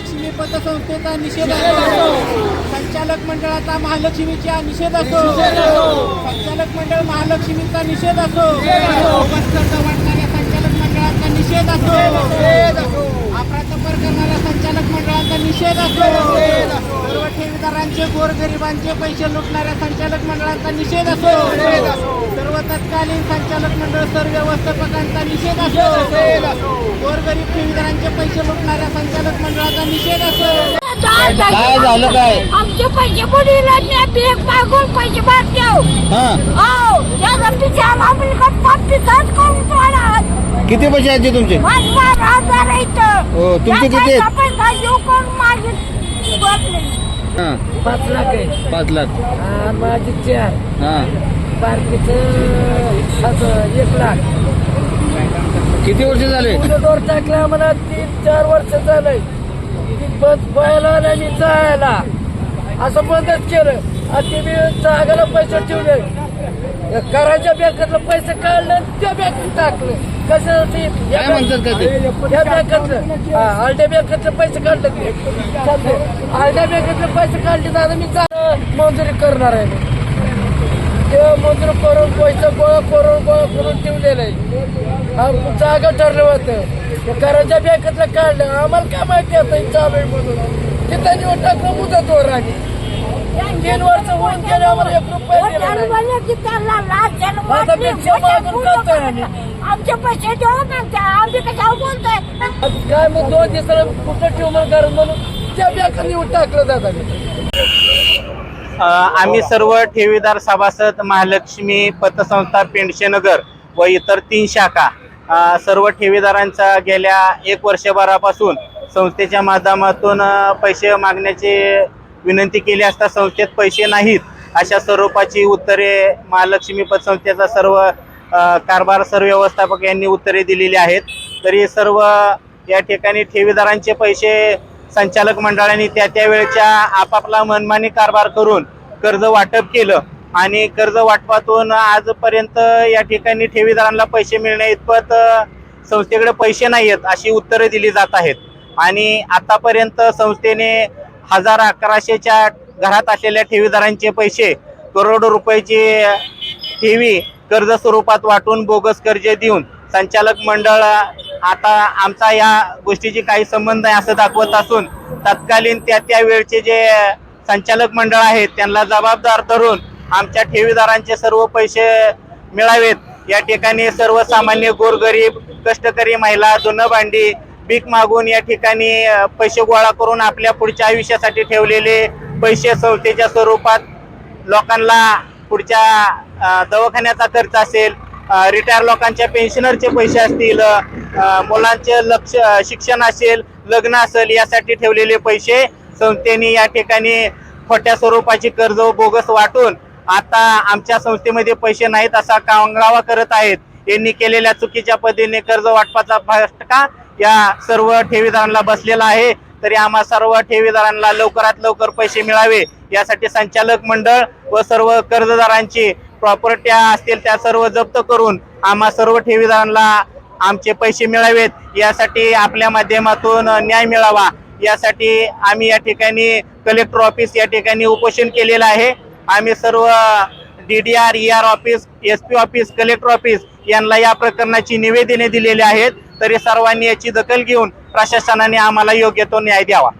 महालक्ष्मी पतसंस्थेचा निषेध असो संचालक मंडळाचा महालक्ष्मीचा निषेध असो संचालक मंडळ महालक्ष्मीचा निषेध असो बोगस कर्ज वाटणाऱ्या संचालक मंडळाचा निषेध असो अपराध करणाऱ्या संचालक मंडळाचा निषेध असो सर्व ठेवीदारांचे गोरगरिबांचे पैसे लुटणाऱ्या संचालक मंडळाचा निषेध असो. सर्व तत्कालीन संचालक मंडळ सर्व व्यवस्थापकांचा निषेध असो. गोरगरीब ठेवीदारांचे पैसे लुटणाऱ्या संचालक मंडळाचा निषेध असो. काय झालं काय आमचे पैसे मागून पैसे हो. हा किती पैसे आहेत तुमचे? हो, तुमचे किती आहेत? पैसा देऊ करून माझे बदले हा. पाच लाख आहे. पाच लाख. हा, माझी चार. हा. बारकीचं सात एक लाख. किती वर्ष झाले? दोर टाकलं आम्हाला तीन चार वर्ष झालंय. बस पाहायला आणि जायला. असं बंदच केलं. आणि ते मी जागाला पैसे ठेवले. या कराच्या बँकेतलं पैसे काढलं त्या बँकेत टाकलं. कशासाठी काय म्हणतात का ते? हा आलट्या बँकेतलं पैसे काढलं ते चालतंय. आलट्या बँकेतलं पैसे काढले तर मी जा- मंजुरी करणार आहे. ते मंजूर करून पैसे गोळा करून गोळा करून ठेवलेलं आहे हा जागा ठरलं होतं ते कराच्या बँकेतलं काढलं आम्हाला काय माहिती आता चालू आहे म्हणून ते त्यांनी टाकलं मुदतवर आणि तीन वर्ष होऊन गेले आम्हाला एक रुपया दिला नाही. आता पेक्षा मागून करतोय आम्ही. आमचे पैसे देऊ म्हणते आम्ही कशावर बोलतोय? काय मग दोन दिवसाला कुठं कारण म्हणून? त्या टाकलं जातात आम्ही सर्व ठेवीदार सभासद महालक्ष्मी पतसंस्था पेंडशेनगर व इतर तीन शाखा सर्व ठेवीदारांचा गेल्या एक वर्षभरापासून संस्थेच्या माध्यमातून पैसे मागण्याची विनंती केली असता संस्थेत पैसे नाहीत अशा स्वरूपाची उत्तरे महालक्ष्मी पतसंस्थेचा सर्व कारभार सर्व व्यवस्थापक यांनी उत्तरे दिलेली आहेत. तरी सर्व या ठिकाणी ठेवीदारांचे पैसे संचालक मंडळाने त्या त्या वेळच्या आपापला मनमानी कारभार करून कर्ज वाटप केलं आणि कर्ज वाटपातून आजपर्यंत या ठिकाणी ठेवीदारांना पैसे मिळण्या इतपत संस्थेकडे पैसे नाही आहेत अशी उत्तरे दिली जात आहेत. आणि आतापर्यंत संस्थेने हजार अकराशेच्या घरात असलेल्या ठेवीदारांचे पैसे करोडो रुपयाची ठेवी कर्ज स्वरूपात वाटून बोगस कर्ज देऊन संचालक मंडळ आता आमचा या गोष्टीची काही संबंध आहे असं दाखवत असून तत्कालीन त्या त्या वेळचे जे संचालक मंडळ आहेत त्यांना जबाबदार धरून आमच्या ठेवीदारांचे सर्व पैसे मिळावेत. या ठिकाणी सर्वसामान्य गोरगरीब कष्टकरी महिला धुणं भांडी भीक मागून या ठिकाणी पैसे गोळा करून आपल्या पुढच्या आयुष्यासाठी ठेवलेले पैसे संस्थेच्या स्वरूपात लोकांना पुढच्या दवाखान्याचा खर्च असेल रिटायर लोकांच्या पेन्शनरचे पैसे असतील मुलांचे लक्ष शिक्षण असेल लग्न असेल यासाठी ठेवलेले पैसे संस्थेने या ठिकाणी खोट्या स्वरूपाची कर्ज बोगस वाटून आता आमच्या संस्थेमध्ये पैसे नाहीत असा कांगावा करत आहेत. यांनी केलेल्या चुकीच्या पद्धतीने कर्ज वाटपाचा फटका या सर्व ठेवीदारांना बसलेला आहे. तरी आम्हा सर्व ठेवीदारांना लवकरात लवकर पैसे मिळावे. यासाठी संचालक मंडळ व सर्व कर्जदारांची प्रॉपर्ट्या असतील त्या सर्व जप्त करून आम्हा सर्व ठेवीदारांना आमचे पैसे मिळावेत. यासाठी आपल्या माध्यमातून न्याय मिळावा. यासाठी आम्ही या ठिकाणी कलेक्टर ऑफिस या ठिकाणी उपोषण केलेलं आहे. आम्ही सर्व D D R E R office S P office collector office यांना या प्रकरणाची निवेदने दिलेली आहेत. तरी सर्वांनी याची दखल घेऊन प्रशासनाने आम्हाला योग्य तो न्याय द्यावा.